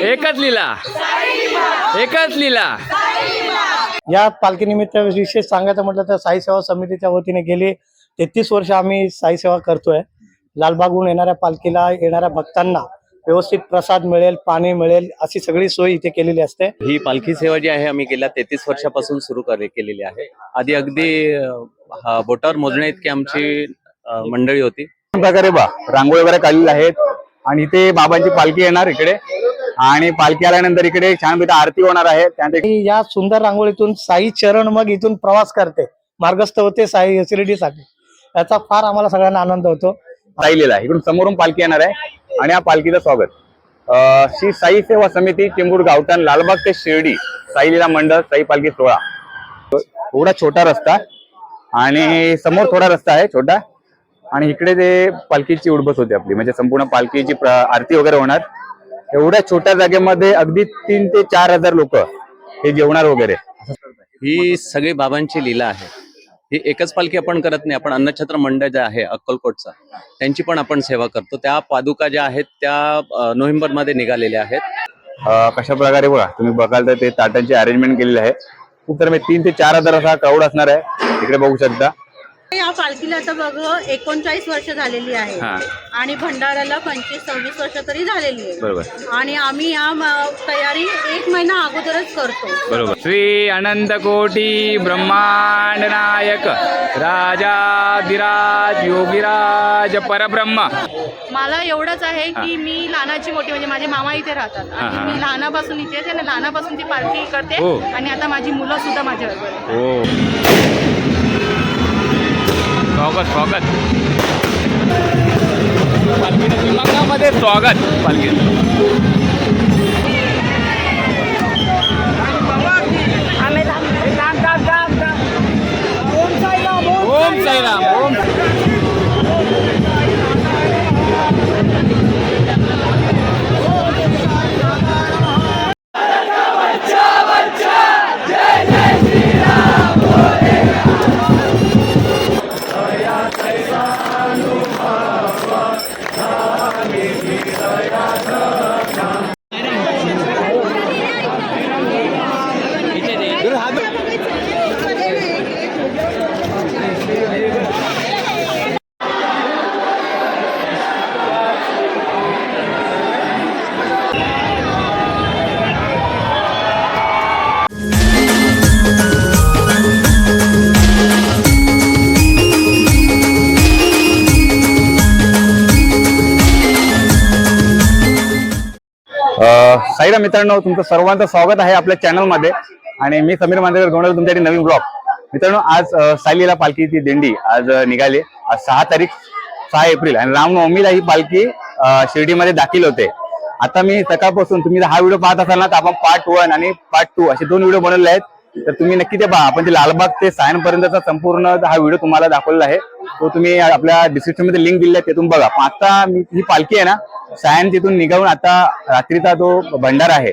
एकच लिला. एकच लिला. या पालखीनिमित्त विशेष सांगायचं म्हटलं तर साई सेवा समितीच्या वतीने गेली. तेहतीस वर्ष आम्ही साई सेवा करतोय. लालबागहून येणाऱ्या पालखीला येणाऱ्या भक्तांना व्यवस्थित प्रसाद मिळेल पाणी मिळेल अशी सगळी सोय इथे केलेली असते. ही पालखी सेवा जी आहे आम्ही गेल्या तेहतीस वर्षापासून सुरू केलेली आहे. आधी अगदी हा बोटावर मोजण्या इतकी आमची मंडळी होती. प्रकारे बा रांगोळी वगैरे काढलेल्या आहेत. आणि इथे बाबांची पालखी येणार इकडे. आणि पालखी आल्यानंतर इकडे छान पैकी आरती होणार आहे. त्यानंतर या सुंदर रांगोळीतून साई चरण मग इथून प्रवास करते. मार्गस्थ होते साई शिर्डीसाठी याचा फार आम्हाला सगळ्यांना आनंद होतो. आहे. इकडून समोरून पालखी येणार आहे. आणि या पालखीचं स्वागत. श्री साई सेवा समिती चेंबूर गावठाण लालबाग ते शिर्डी साई लीला मंडळ साई पालखी सोहळा. थोडा छोटा रस्ता आणि समोर थोडा रस्ता आहे छोटा. आणि इकडे ते पालखीची उडबस होते आपली म्हणजे संपूर्ण पालखीची आरती वगैरे होणार. एवढ्या छोट्या जागेमध्ये अगदी तीन ते चार हजार लोक हे जेवणार वगैरे. ही सगळी बाबांची लीला आहे. ही एकच पालखी आपण करत नाही. आपण अन्नछत्र मंडळ जे आहे अक्कलकोटचा त्यांची पण आपण सेवा करतो. त्या पादुका ज्या आहेत त्या अं, नोव्हेंबरमध्ये निघालेल्या आहेत. कशा प्रकारे बघा तुम्ही बघाल तर ते ताटांची अरेंजमेंट केलेली आहे. खूप तर तीन ते चार हजार असा क्राऊड असणार आहे. इकडे बघू शकता. या पालखीला आता बघ एकोणचाळीस वर्ष झालेली आहे. हा. आणि भंडाऱ्याला पंचवीस सव्वीस वर्ष तरी झालेली आहे. बरोबर. आणि आम्ही या म- तयारी एक महिना अगोदरच करतो. बरोबर. श्री अनंत कोटी ब्रह्मांड नायक राजाधिराज योगीराज परब्रह्म. मला एवढंच आहे की मी लहानाची मोठी म्हणजे माझे मामा इथे राहतात. हा, हा. आणि मी लहानापासून इथे आणि लहानापासून ती पालखी करते हो. आणि आता माझी मुलं सुद्धा माझ्याबरोबर आहेत. हो. स्वागत स्वागत. पालखीने विमानामध्ये स्वागत पालखी. ओम साईराम. ओम. अं, मित्रांनो तुमचं सर्वांचं स्वागत आहे आपल्या चॅनलमध्ये. आणि मी समीर मांदेकर घेऊन तुमच्यासाठी नवीन ब्लॉग. मित्रांनो आज अं, पालखीची दिंडी आज निघाली. आज सहा तारीख सहा एप्रिल. आणि रामनवमीला ही पालखी शिर्डीमध्ये दाखल होते. आता मी सकाळपासून तुम्ही हा व्हिडिओ पाहत असाल ना तर आपण पार्ट वन आणि पार्ट टू असे दोन व्हिडिओ बनवले आहेत. तर तुम्ही नक्की ते पहा. आपण ते लालबाग ते सायनपर्यंतचा संपूर्ण हा व्हिडिओ तुम्हाला दाखवलेला आहे. तो तुम्ही आपल्या डिस्क्रिप्शनमध्ये लिंक दिली आहे तिथून बघा. आता मी ही पालखी आहे ना सायन तिथून निघावून आता रात्रीचा जो भंडारा आहे.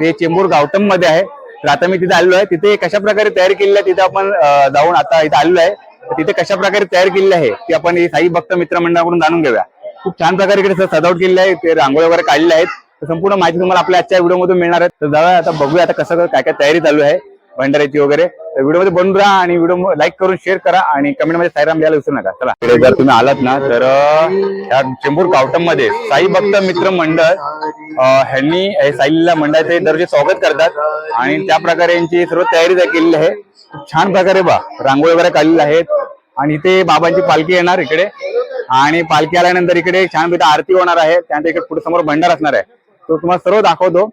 ते चेंबूर गावटममध्ये आहे. तर आता मी तिथे आलेलो आहे. तिथे कशा प्रकारे तयार केलेली आहे तिथे आपण जाऊन आता इथे आलेलो आहे. तिथे कशा प्रकारे तयार केलेली आहे ती आपण साई भक्त मित्र मंडळाकडून जाणून घेऊया. खूप छान प्रकारे इकडे सजावट केलेली आहे. ते रांगोळी वगैरे काढलेले आहेत. तर संपूर्ण माहिती तुम्हाला आपल्या आजच्या व्हिडिओ मधून मिळणार आहे. तर जाऊया आता बघूया आता कसं काय काय तयारी चालू आहे. भंडाऱ्याची वगैरे. तर व्हिडिओमध्ये बनून राहा आणि व्हिडिओ लाईक करून शेअर करा आणि कमेंटमध्ये साईराम द्यायला विसरू नका. चला. पुढे जर तुम्ही आलात ना तर अं, या चेंबूर गावटममध्ये साई भक्त मित्र मंडळ ह्यांनी साईला साईलीला मंडळाचे दरजे स्वागत करतात. आणि त्या प्रकारे यांची सर्व तयारी केलेली आहे छान प्रकारे बा रांगोळी वगैरे काढलेली आहेत. आणि इथे बाबांची पालखी येणार इकडे. आणि पालखी आल्यानंतर इकडे छान आरती होणार आहे. त्यानंतर इकडे पुढे समोर भंडार असणार आहे. तो तुम्हाला सर्व दाखवतो.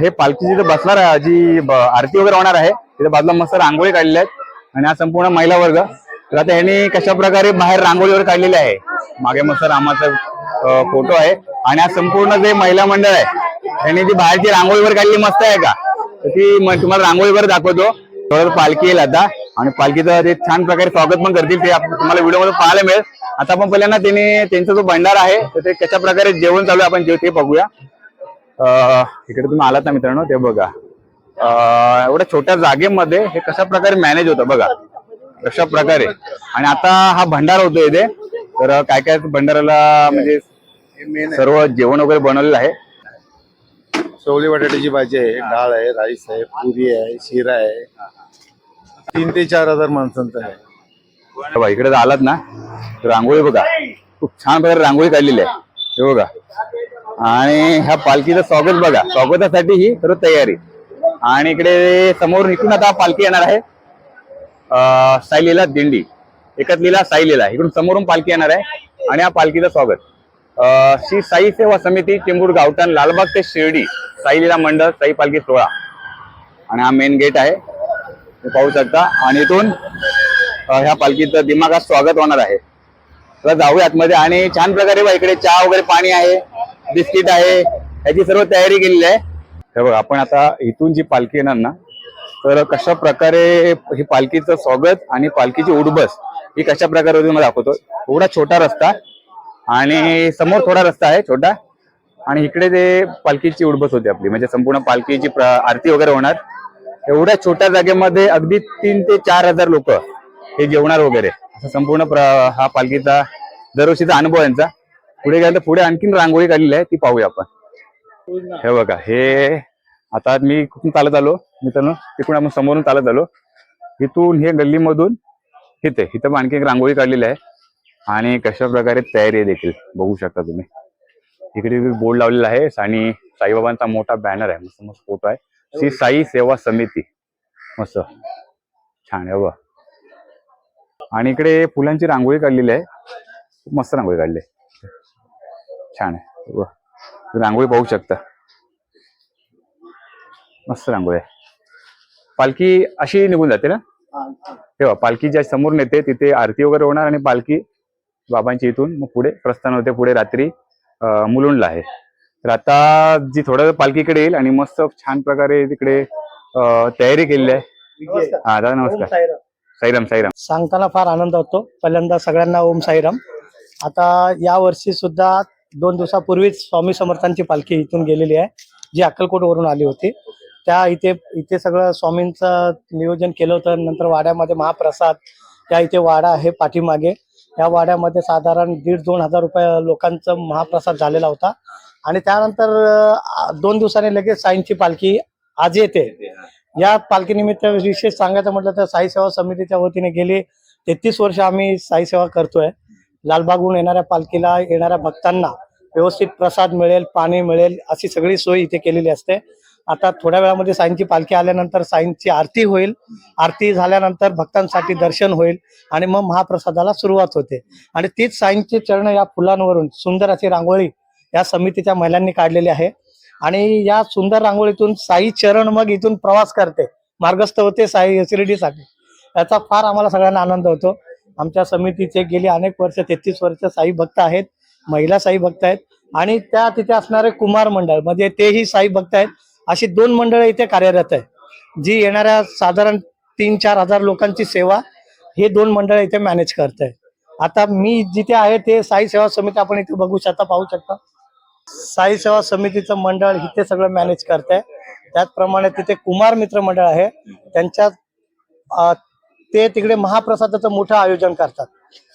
हे पालखी जिथे बसणार आहे, जी आरती वगैरे होणार आहे तिथे बाजूला मस्त रांगोळी काढलेल्या आहेत. आणि हा संपूर्ण महिला वर्ग. तर आता यांनी कशा प्रकारे बाहेर रांगोळीवर काढलेली आहे? मागे मस्त रामाचा फोटो आहे. आणि हा संपूर्ण जे महिला मंडळ आहे त्यांनी जी बाहेरची रांगोळीवर काढली मस्त आहे का? तर ती तुम्हाला रांगोळीवर दाखवतो. थोडं पालखी येईल आता. आणि पालखीचं ते छान प्रकारे स्वागत पण करतील ते तुम्हाला व्हिडिओमध्ये पाहायला मिळेल. आता आपण पहिल्यांदा त्यांनी त्यांचा जो भंडार आहे तर ते कशा प्रकारे जेवण चालू आपण जेव ते बघूया. इकडे तुम्ही आलात ना मित्रांनो ते बघा. एवढ्या छोट्या जागेमध्ये हे कशा प्रकारे मॅनेज होतं बघा. कशा प्रकारे. आणि आता हा भंडार होतो इथे. तर काय काय भंडाराला म्हणजे सर्व जेवण वगैरे बनवलेलं आहे? चवळी बटाट्याची भाजी आहे डाळ आहे राईस आहे पुरी आहे शिरा आहे. तीन ते चार हजार माणसांचं आहे. इकडे आलात ना. रांगोळी बघा. खूप छान प्रकारे रांगोळी काढलेली आहे. हे बघा. आणि ह्या पालखीचं स्वागत बघा. स्वागतासाठी ही सर्व तयारी. आणि इकडे समोर इकडून आता पालखी येणार आहे. साईलीला दिंडी. एकतलीला साईलीला. इकडून समोरून पालखी येणार आहे. आणि या पालखीचं स्वागत. श्री साई सेवा समिती चेंबूर गावठाण लालबाग ते शिर्डी साईलीला मंडळ साई पालखी सोहळा. आणि हा मेन गेट आहे. पाहू शकता. आणि इथून ह्या पालखीचं दिमागात स्वागत होणार आहे. तर जाऊया आतमध्ये आणि छान प्रकारे बघा इकडे चहा वगैरे पाणी आहे. बिस्किट आहे याची सर्व तयारी केलेली आहे. हे बघ आपण आता इथून जी पालखी येणार ना तर कशा प्रकारे ही पालखीचं स्वागत आणि पालखीची उडबस ही कशा प्रकारे होती मला दाखवतो. एवढा छोटा रस्ता आणि समोर थोडा रस्ता आहे छोटा. आणि इकडे ते पालखीची उडबस होती आपली म्हणजे संपूर्ण पालखीची प्र- आरती वगैरे होणार. एवढ्या छोट्या जागेमध्ये अगदी तीन ते चार हजार लोक हे जेवणार वगैरे. असं संपूर्ण हा पालखीचा दरवर्षीचा अनुभव यांचा. पुढे गेलं तर पुढे आणखीन रांगोळी काढलेली आहे ती पाहूया आपण. हे बघा हे आता मी कुठून चालत आलो मित्रांनो? तिकडून आपण समोरून चालत आलो. इथून हे गल्लीमधून इथे इथं पण आणखी एक रांगोळी काढलेली आहे. आणि कशा प्रकारे तयारी आहे देखील बघू शकता तुम्ही. इकडे बोर्ड लावलेला आहे आणि साईबाबांचा मोठा बॅनर आहे मस्त मस्त फोटो आहे. श्री साई सेवा समिती. मस्त. छान आहे बघ आणि इकडे फुलांची रांगोळी काढलेली आहे. मस्त रांगोळी काढली आहे. छान आहे. रांगोळी पाहू शकता. मस्त रांगोळी आहे. पालखी अशी निघून जाते ना? तेव्हा पालखी ज्या समोर नेते तिथे आरती वगैरे होणार आणि पालखी बाबांची इथून मग पुढे प्रस्थान होते पुढे रात्री मुलुंडला आहे. तर आता जी थोडं पालखीकडे येईल आणि मस्त छान प्रकारे तिकडे तयारी केलेली आहे. हा दादा नमस्कार. साईराम. साईराम साईराम. सांगताना फार आनंद होतो. पहिल्यांदा सगळ्यांना ओम साईराम. आता या वर्षी सुद्धा दोन दिवसापूर्वीच स्वामी समर्थांची पालखी इथून गेलेली आहे जी अक्कलकोटवरून आली होती. त्या इथे इथे सगळं स्वामींचं नियोजन केलं होतं. नंतर वाड्यामध्ये महाप्रसाद त्या इथे वाडा आहे पाठीमागे. या वाड्यामध्ये साधारण दीड दोन हजार रुपये लोकांचा महाप्रसाद झालेला होता. आणि त्यानंतर दोन दिवसांनी लगेच साईंची पालखी आज येते. या पालखीनिमित्त विशेष सांगायचं म्हटलं तर साई सेवा समितीच्या वतीने गेली. तेहतीस वर्ष आम्ही साई सेवा करतोय. लालबागहून येणाऱ्या पालखीला येणाऱ्या भक्तांना व्यवस्थित प्रसाद मिळेल पाणी मिळेल अशी सगळी सोय इथे केलेली असते. आता थोड्या वेळामध्ये साईंची पालखी आल्यानंतर साईंची आरती होईल. आरती झाल्यानंतर भक्तांसाठी दर्शन होईल आणि मग महाप्रसादाला सुरुवात होते. आणि तीच साईंचे चरण या फुलांवरून सुंदर अशी रांगोळी या समितीच्या महिलांनी काढलेली आहे. आणि या सुंदर रांगोळीतून साई चरण मग इथून प्रवास करते. मार्गस्थ होते साई शिर्डीसाठी. याचा फार आम्हाला सगळ्यांना आनंद होतो. आमच्या समितीचे गेली अनेक वर्ष तेहतीस वर्ष साई भक्त आहेत. महिला साई भक्त आहेत. आणि त्या तिथे असणारे कुमार मंडळ म्हणजे तेही साई भक्त आहेत. अशी दोन मंडळं इथे कार्यरत आहे जी येणाऱ्या साधारण तीन चार हजार लोकांची सेवा हे दोन मंडळ इथे मॅनेज करत आहे आता मी जिथे आहे ते साई सेवा समिती आपण इथे बघू शकता पाहू शकता. साई सेवा समितीचं मंडळ इथे सगळं मॅनेज करत आहे त्याचप्रमाणे तिथे कुमार मित्र मंडळ आहे. त्यांच्या ते तिकडे महाप्रसादाचं मोठं आयोजन करतात.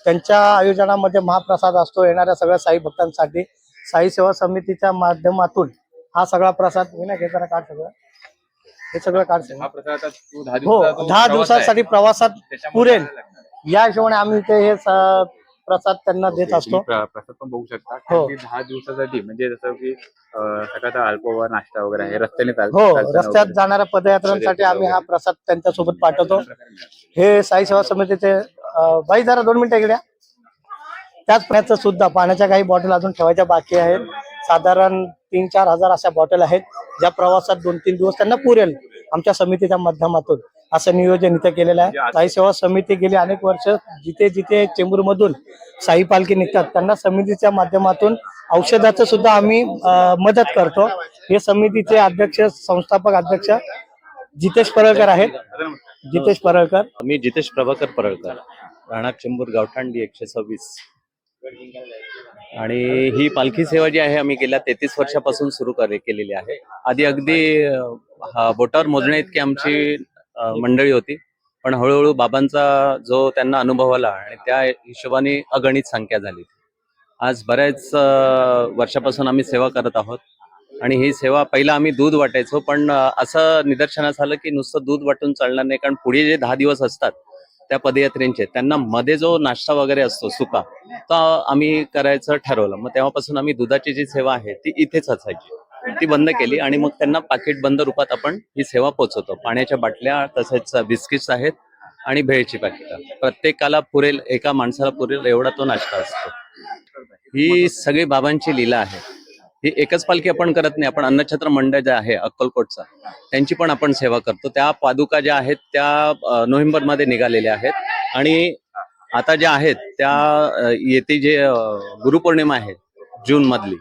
त्यांच्या आयोजनामध्ये महाप्रसाद असतो येणाऱ्या सगळ्या साई भक्तांसाठी. साई सेवा समितीच्या माध्यमातून हा सगळा प्रसाद हे नाही जरा काढ सगळं. हे सगळं काढ सगळं. हा तू दहा हो दिवसासाठी प्रवासात पुरेल. या हिशोबाने आम्ही इथे हे प्रसाद त्यांना देत ओके, असतो. प्रसाद पण बघू शकता. हो. दहा दिवसासाठी म्हणजे जसं की सकाळचा अल्पवर नाश्ता वगैरे आहे रस्त्याने हो रस्त्यात. जाणाऱ्या पदयात्रांसाठी आम्ही हा प्रसाद त्यांच्यासोबत पाठवतो. हे साई सेवा समितीचे बाई जरा दोन मिनिटं इकड्या त्याच पाण्याचं सुद्धा पाण्याच्या काही बॉटल अजून ठेवायच्या बाकी आहेत. साधारण तीन चार हजार अशा बॉटल आहेत. ज्या प्रवासात दोन तीन दिवस त्यांना पुरेल. आमच्या समितीच्या माध्यमातून. असं नियोजन इथं केलेलं आहे. साई सेवा समिती गेली अनेक वर्ष जिथे जिथे चेंबूरमधून साई पालखी निघतात त्यांना समितीच्या माध्यमातून औषधाचं सुद्धा आम्ही मदत करतो. हे समितीचे अध्यक्ष संस्थापक अध्यक्ष जितेश परळकर आहेत. जितेश परळकर. मी जितेश प्रभाकर परळकर. राहणार चेंबूर गावठांडी एकशे सव्वीस. आणि ही पालखी सेवा जी आहे आम्ही गेल्या तेहतीस वर्षापासून सुरू केलेली आहे. आधी अगदी बोटावर मोजण्या इतकी आमची मंडळी होती. पण हळूहळू बाबांचा जो त्यांना अनुभव आला आणि त्या हिशोबाने अगणित संख्या झाली. आज बऱ्याच वर्षापासून आम्ही सेवा करत आहोत. आणि ही सेवा पहिला आम्ही दूध वाटायचो पण असं निदर्शनास आलं की नुसतं दूध वाटून चालणार नाही. कारण पुढे जे दहा दिवस असतात त्या पदयात्रेंचे. त्यांना मध्ये जो नाश्ता वगैरे असतो सुका तो आम्ही करायचं ठरवलं. मग तेव्हापासून आम्ही दुधाची जी सेवा आहे ती इथेच असायची. ती बंद केली आणि मग त्यांना पाकिट बंद रूपात आपण ही सेवा पोहोचवतो. पाण्याच्या बाटल्या तसेच बिस्किट्स आहेत आणि भेळची पाकिटं. प्रत्येकाला पुरेल एका माणसाला पुरेल एवढा तो नाश्ता असतो. ही सगळी बाबांची लीला आहे. ही एकच पालखी आपण करत नाही. आपण अन्नछत्र मंडळ जे आहे अक्कलकोटचा त्यांची पण आपण सेवा करतो. त्या पादुका ज्या आहेत त्या नोव्हेंबरमध्ये निघालेल्या आहेत. आणि आता ज्या आहेत त्या येते जे गुरुपौर्णिमा आहे जून मधली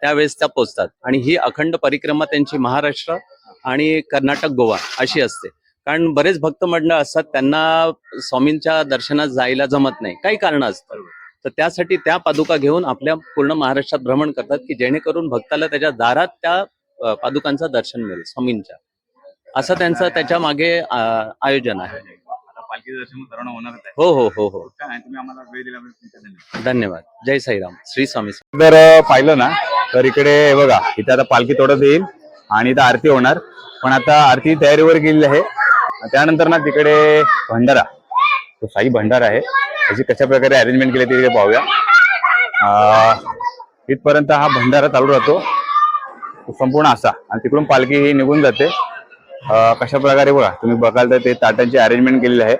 त्यावेळेस त्या पोचतात. आणि ही अखंड परिक्रमा त्यांची महाराष्ट्र आणि कर्नाटक गोवा अशी असते. कारण बरेच भक्त मंडळ असतात त्यांना स्वामींच्या दर्शनात जायला जमत नाही. काही कारण असतात. तर त्यासाठी त्या पादुका घेऊन आपल्या पूर्ण महाराष्ट्रात भ्रमण करतात की जेणेकरून भक्ताला त्याच्या दारात त्या पादुकांचं दर्शन मिळेल स्वामींच्या. असं त्यांचं त्याच्यामागे आयोजन आहे. हो हो हो हो. धन्यवाद. धन्यवाद. जय साईराम. श्री स्वामी जर पाहिलं ना तर इकडे बघा इथे आता पालखी तोडत येईल आणि इथं आरती होणार. पण आता आरती तयारीवर गेलेली आहे. त्यानंतर ना तिकडे भंडारा. तो साई भंडारा आहे. त्याची कशा प्रकारे अरेंजमेंट केली ते पाहूया. इथपर्यंत हा भंडारा चालू राहतो. संपूर्ण असा. आणि तिकडून पालखी ही निघून जाते. कशा प्रकारे बघा तुम्ही बघाल तर ते ताटांची अरेंजमेंट केलेली आहे.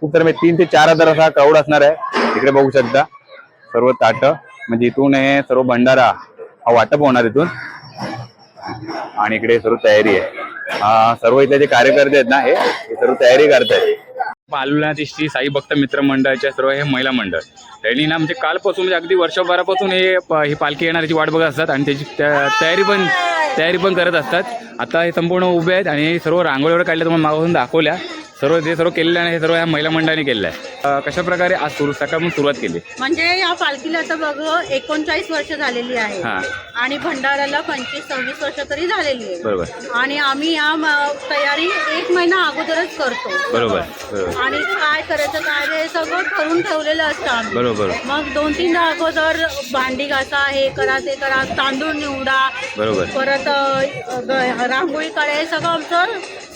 खूप तर तीन ते चार हजार असा क्राऊड असणार आहे. तिकडे बघू शकता. सर्व ताट म्हणजे इथून हे सर्व भंडारा हा वाटप होणार इथून. आणि इकडे सर्व तयारी आहे. सर्व इथले जे कार्यकर्ते आहेत ना हे हे सर्व तयारी करतायत. पालुला श्री साई भक्त मित्र मंडळाच्या सर्व हे महिला मंडळ. त्यांनी ना म्हणजे कालपासून म्हणजे अगदी वर्षभरापासून हे ही पालखी येणाऱ्याची वाट बघत असतात आणि त्याची तयारी पण तयारी पण करत असतात. आता हे संपूर्ण उभे आहेत आणि सर्व रांगोळीवर काढल्या तुम्हाला मागून दाखवल्या. सर्व ते सर्व केलेलं आहे हे सर्व ह्या महिला मंडळाने केलेलं आहे. कशा प्रकारे आज सुरू सकाळपासून सुरुवात केली? म्हणजे या पालखीला आता बघ एकोणचाळीस वर्ष झालेली आहे. हां. आणि भंडाऱ्याला पंचवीस सव्वीस वर्ष तरी झालेली आहे. बरोबर. आणि आम्ही या म- तयारी एक महिना अगोदरच करतो. बरोबर बरोबर. आणि काय करायचं काय नाही हे सगळं ठरवून ठेवलेलं असतं आम्ही. बरोबर. मग दोन तीन अगोदर भांडी घासा हे करा ते करा तांदूळ निवडा. बरोबर. परत अ, ग- रांगोळी काढा हे सगळं आमचं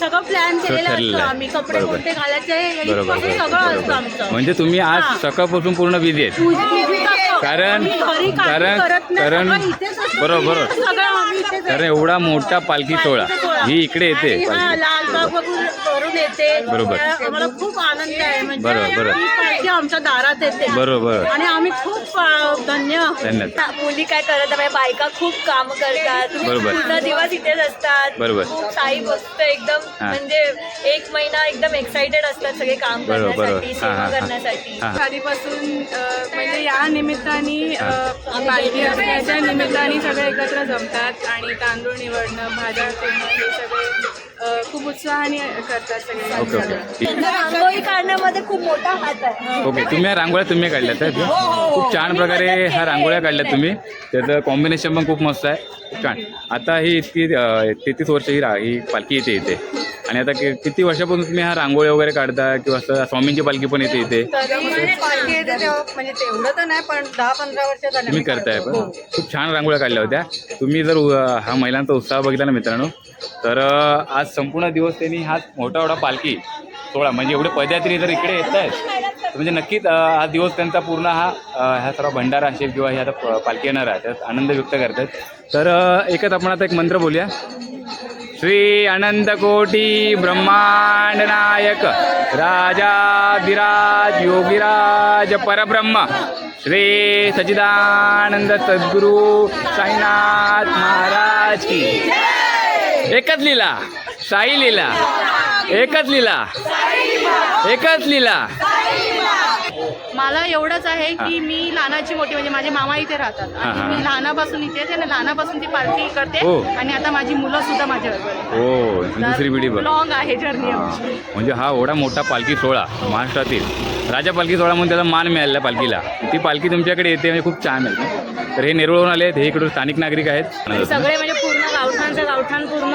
सगळं प्लॅन केलेलं ठरलेलं असतं आहे. आम्ही कपडे बरोबर. कोणते घालायचे हे बरोबर, इतकं बरोबर, सगळं असतं बरोबर. आमचं म्हणजे तुम्ही आज. सकाळपासून पूर्ण बिझी आहेत पूजा-. कारण- आम्ही घरी काही कारण- करत नाही. कारण- सगळं इथेच असतं. बरोबर, बरोबर. सगळं आम्ही इथेच आहे. कारण एवढा मोठा पालखी सोहळा ही इकडे येते आणि हा, पालखी. लालबाग वगैरे वरून येते बरोबर. त्या- आम्हाला खूप आनंद आहे म्हणजे बरोबर, बरोबर. ही पालखी आमच्या दारात येते बरोबर आणि आम्ही खूप अ, धन्य आहोत. धन्यवाद मुली काय करत आहे बायका खूप काम करतात बरोबर. पूर्ण दिवस इथेच असतात बरोबर. खूप साई भक्त एकदम हा. म्हणजे एक महिना एकदम एक्साइटेड असतात सगळे काम बरोबर, बरोबर. करण्यासाठी हा, हा, सेवा हा. करण्यासाठी हा. आधीपासून अ, म्हणजे या निमित्ताने अ, पालखी असण्याच्या निमित्ताने सगळे एकत्र जमतात आणि तांदूळ निवडणं भाज्या करणं हे सगळे खूप उत्साहाने करतात सगळे ओके ओके. रांगोळी काढण्यामध्ये खूप मोठा हात आहे. ओके तुम्ही या रांगोळ्या तुम्ही काढल्यात आहे? खूप छान प्रकारे ह्या रांगोळ्या काढल्यात तुम्ही. त्याचं कॉम्बिनेशन पण खूप मस्त आहे. खूप छान. आता ही इतकी तेहतीस वर्ष ही रा ही पालखी येते इथे. आणि आता कि- किती वर्षापासून तुम्ही ह्या रांगोळ्या वगैरे काढता किंवा असं स्वामींची पालखी पण येते इथे? पालखी येते तेव्हा म्हणजे तेवढं तर नाही पण दहा पंधरा वर्ष झाले तुम्ही करताय पण. खूप छान रांगोळ्या काढल्या होत्या. तुम्ही जर उ- हा महिलांचा उत्साह बघितला ना मित्रांनो तर अं, आज संपूर्ण दिवस त्यांनी हा मोठा एवढा पालखी सोहळा म्हणजे एवढे पदयात्री जर इकडे येत आहेत तर म्हणजे नक्कीच हा दिवस त्यांचा पूर्ण हा ह्या सर्व भंडारा असेल किंवा हे आता प- पालखी येणार आहे त्यात आनंद व्यक्त करतात. तर एकच आपण आता एक मंत्र बोलूया. श्री अनंत कोटी ब्रह्मांड नायक राजाधिराज योगीराज परब्रह्म श्री सचिदानंद सद्गुरु साईनाथ महाराज की. एकच लीला. साई लीला. एकच लीला. एकच लीला. मला एवढंच आहे की मी लहानाची मोठी म्हणजे माझे मामा इथे राहतात. हा, आणि. मी लहानापासून इथे येते लहानापासून ती पालखी करते. हो. आणि आता माझी मुलं सुद्धा माझ्या हो दुसरी पिढी बघ. लॉंग आहे जर्नी हा. म्हणजे हा एवढा मोठा पालखी सोहळा महाराष्ट्रातील राजा पालखी सोहळा म्हणून त्याचा मान मिळाला पालखीला. ती पालखी तुमच्याकडे येते म्हणजे खूप छान आहे. तर हे नेरळहून आले आहेत हे इकडून स्थानिक नागरिक आहेत. सगळे म्हणजे पूर्ण गावठाणचं गावठाण पूर्ण.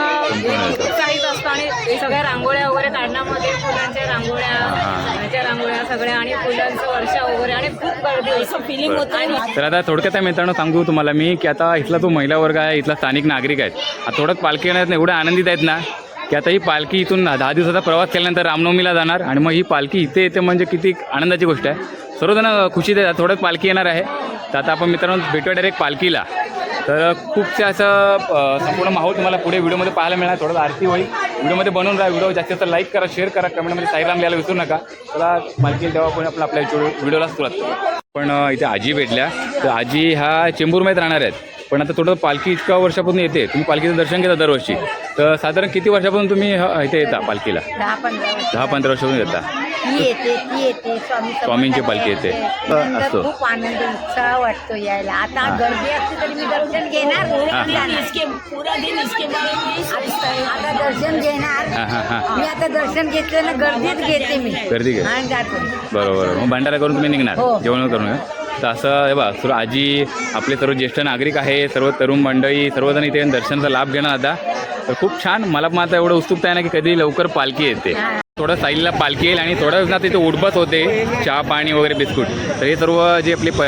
उत्साहित असतो आणि हे सगळ्या रांगोळ्या वगैरे काढण्यामध्ये फुलांच्या रांगोळ्या ह्याच्या रांगोळ्या सगळ्या आणि फुलांचं वर्षा वगैरे आणि खूप गर्दी असं फिलिंग होतं. आणि तर आता थोडक्यात काय मित्रांनो सांगू तुम्हाला मी की आता इथला जो महिला वर्ग आहे इथला स्थानिक नागरिक आहेत. आता थोडं पालखी येण्यात एवढे आनंदित आहेत ना की आता ही पालखी इथून दहा दिवसाचा प्रवास केल्यानंतर रामनवमीला जाणार आणि मग ही पालखी इथे येते म्हणजे किती आनंदाची गोष्ट आहे. सर्वजण खुशीत आहेत थोडं पालखी येणार आहे. तर आता आपण मित्रांनो भेटूया डायरेक्ट पालखीला. तर खूपसे असं संपूर्ण माहोल तुम्हाला पुढे व्हिडिओमध्ये पाहायला मिळणार. थोडं आरती होईल. व्हिडिओमध्ये बनवून राहा. व्हिडिओ जास्तीत जास्त लाईक करा शेअर करा. कमेंटमध्ये साईराम लिहायला विसरू नका. चला पालखी तेव्हा आपण आपला आपल्या व्हिडिओला सुरुवात करू. पण इथे आजी भेटल्या. तर आजी ह्या चेंबूरमध्ये राहणार आहेत. पण आता थोडं पालखी इतक्या वर्षापासून येते. तुम्ही पालखीचं दर्शन घेता दरवर्षी. तर साधारण किती वर्षापासून तुम्ही इथे येता पालखीला? दहा पंधरा वर्षापासून येता. ती येते ती येते स्वामी स्वामींची पालखी येते. असते. खूप आनंद उत्साह वाटतो यायला आता हा. गर्दी असते तरी मी दर्शन घेणार. आता दर्शन घेणार मी आता दर्शन घेतलं ना गर्दीत घेते मी गर्दी घे आणि जातो बरोबर मग भंडारा करून तुम्ही निघणार हो. जेवण करून? तर असं हे बा सुरू आजी आपले सर्व ज्येष्ठ नागरिक आहे सर्व तरुण मंडळी सर्वजण इथे दर्शनाचा लाभ घेणार आता तर खूप छान. मला मात्र एवढं उत्सुकता आहे ना की कधी लवकर पालखी येते. थोडं साईडला पालखी येईल आणि थोड्या ना तिथे उडबस होते. चहा पाणी वगैरे बिस्कुट. तर हे सर्व जे आपले प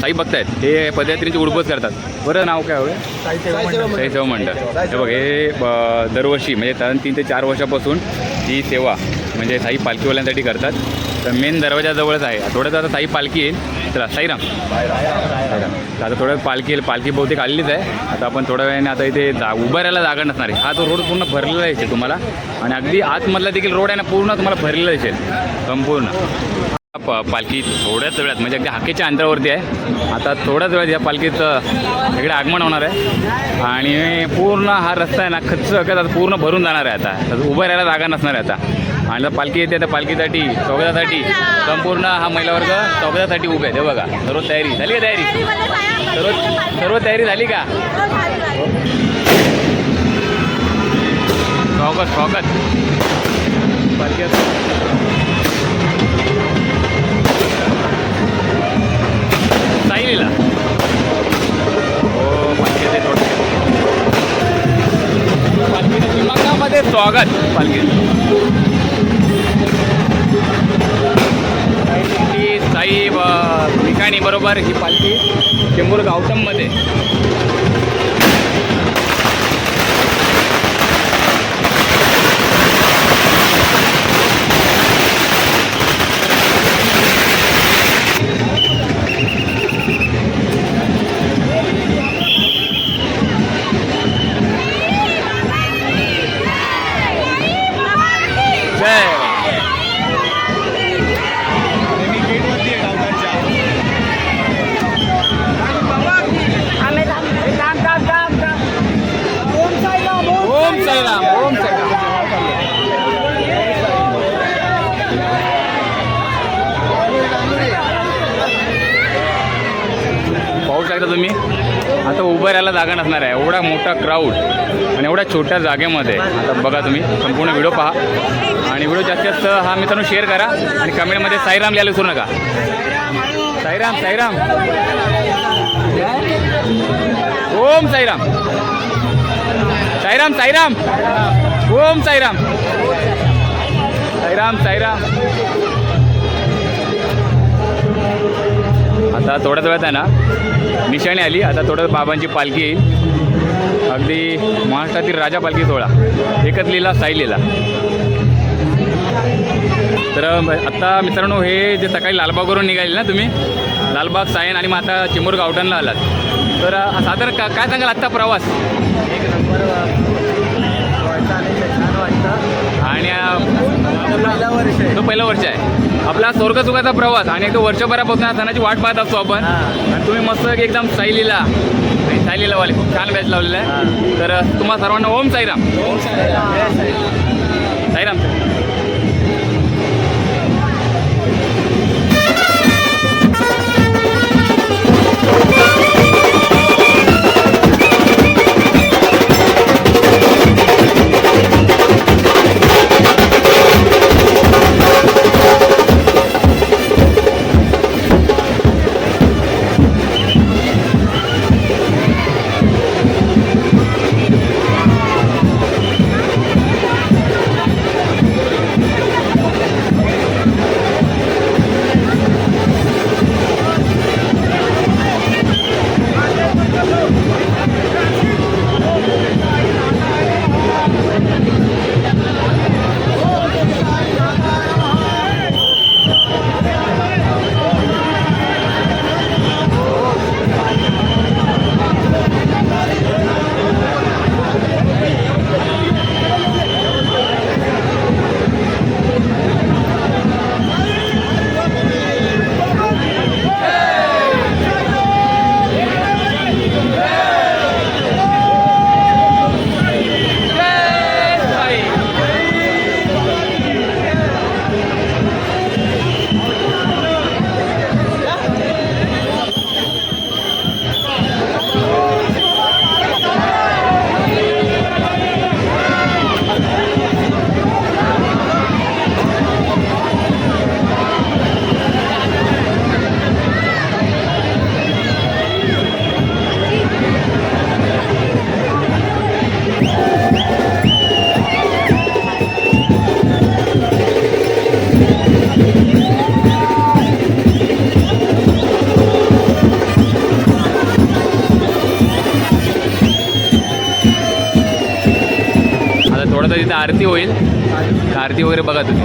साई भक्त आहेत हे पदयात्रेची उडबस करतात. बरं नाव काय हवं साई सेवा मंडळ. हे बघ हे दरवर्षी म्हणजे साधारण तीन ते चार वर्षापासून ही सेवा म्हणजे साई पालखीवाल्यांसाठी करतात. तर मेन दरवाजाजवळच आहे. थोडंसं आता साई पालखी येईल. चला साईराम साईराम आता थोडं पालखी येईल. पालखी बहुतेक आलेलीच आहे. आता आपण थोड्या वेळाने आता इथे जा उभं राहायला जागा नसणार आहे. हा तो रोड पूर्ण भरलेला दिसेल तुम्हाला. आणि अगदी आतमधला देखील रोड आहे ना पूर्ण तुम्हाला भरलेला दिसेल. संपूर्ण. प पालखी थोड्याच वेळात म्हणजे अगदी हाकेच्या अंतरावरती आहे. आता थोड्याच वेळात या पालखीचं इकडे आगमन होणार आहे. आणि पूर्ण हा रस्ता आहे ना खच्च आता पूर्ण भरून जाणार आहे आता. उभं राहायला जागा नसणार आहे आता. आणि पालखी येते त्या पालखीसाठी स्वागतासाठी संपूर्ण हा महिला वर्ग स्वागतासाठी उभे आहे हे बघा सर्व तयारी. झाली का तयारी? सर्व सर्व तयारी झाली का? स्वागत स्वागत. पालखी साईलीला हो स्वागत पालखी. ठिकाणी बरोबर ही पालखी चेंबूर गावटममध्ये जागा नसणार आहे. एवढा मोठा क्राऊड आणि एवढ्या छोट्या जागेमध्ये. आता बघा तुम्ही संपूर्ण व्हिडिओ पहा. आणि व्हिडिओ जास्तीत जास्त हा मित्रांनो शेअर करा आणि कमेंटमध्ये साईराम लिहायला विसरू नका. साईराम साईराम. ओम साईराम. साईराम साईराम. ओम साईराम. साईराम साईराम. आता थोड्याच वेळात आहे ना निशाणी आली. आता थोडं बाबांची पालखी येईल. अगदी महाराष्ट्रातील राजा पालखी सोहळा. एकच लिहिला साई लिहिला तर आत्ता मित्रांनो हे जे सकाळी लालबागवरून निघाले ना तुम्ही लालबाग सायन आणि मग आता चिमूर गावठणला आलात. तर साधारण का काय सांगाल आत्ता प्रवास? आणि अ, तो पहिलं वर्ष आहे. आपला स्वर्ग सुखाचा प्रवास आणि तो वर्षभरापासून सणाची वाट पाहत असतो आपण. आणि तुम्ही मस्त एकदम सायलीला सायलीला वाले खूप छान बॅच लावलेला आहे. तर तुम्हाला सर्वांना ओम साईराम. ओम साईराम. साईराम. थोडासा तिथे आरती होईल. आरती वगैरे बघा तुम्ही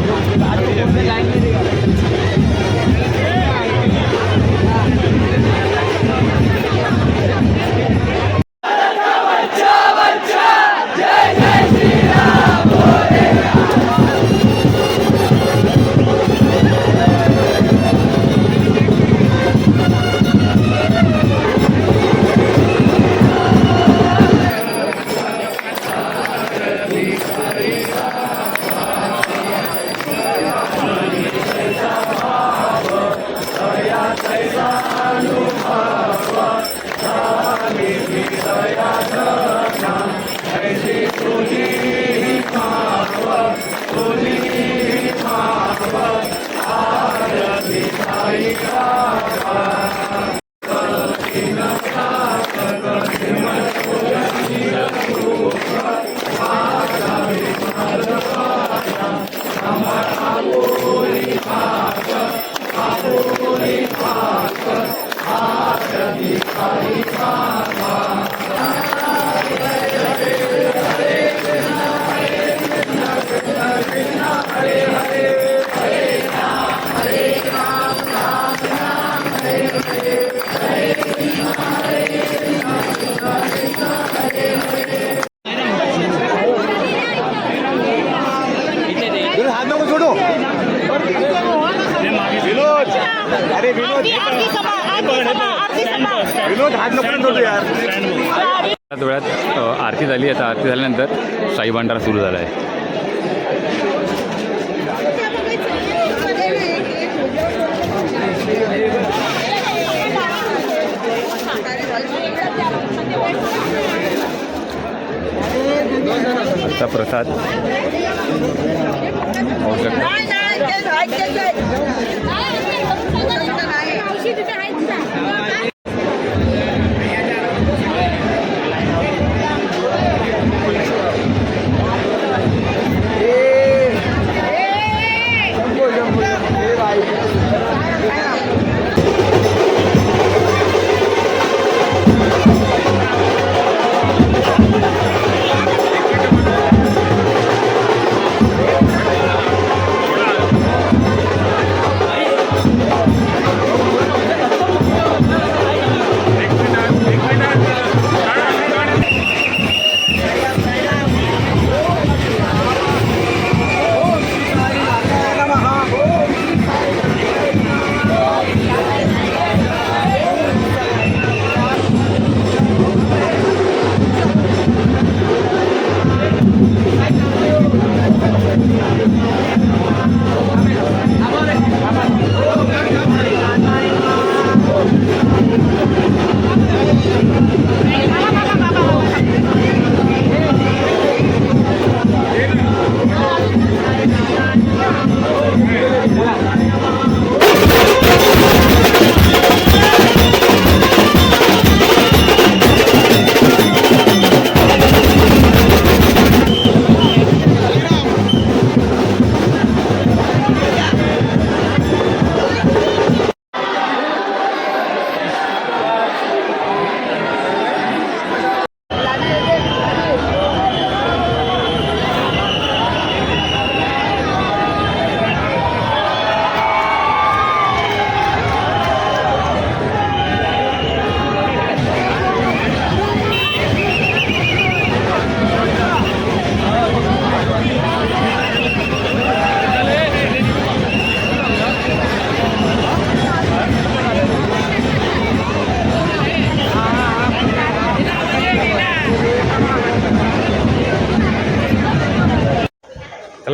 त्याच वेळात अ, आरती झाली. आता आरती झाल्यानंतर साई भांडारा सुरू झाला आहे प्रसाद. पाहू शकता.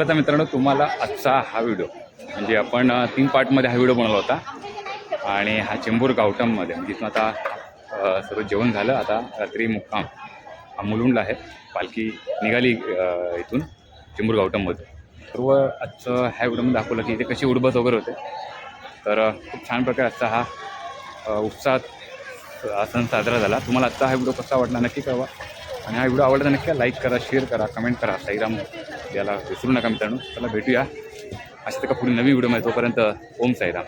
चला तर मित्रांनो तुम्हाला आजचा हा व्हिडिओ. म्हणजे आपण तीन पार्टमध्ये हा व्हिडिओ बनवला होता. आणि हा चेंबूर गावटममध्ये म्हणजे इथून आता सर्व जेवण झालं. आता रात्री मुक्काम. हा मुलुंडला आहे. पालखी निघाली इथून चेंबूर गावटममध्ये सर्व आजचं ह्या व्हिडिओमध्ये दाखवलं की इथे कशी उडबस वगैरे होते. तर खूप छान प्रकारे आजचा हा उत्साहात हा सण साजरा झाला. तुम्हाला आजचा हा व्हिडिओ कसा वाटला नक्की कळवा. आणि हा व्हिडिओ आवडला नक्की लाईक करा शेअर करा कमेंट करा. साईराम याला विसरू नका मित्रांनो. त्याला भेटूया. अशा का पुढे नवीन व्हिडिओमध्ये तोपर्यंत ओम साईराम.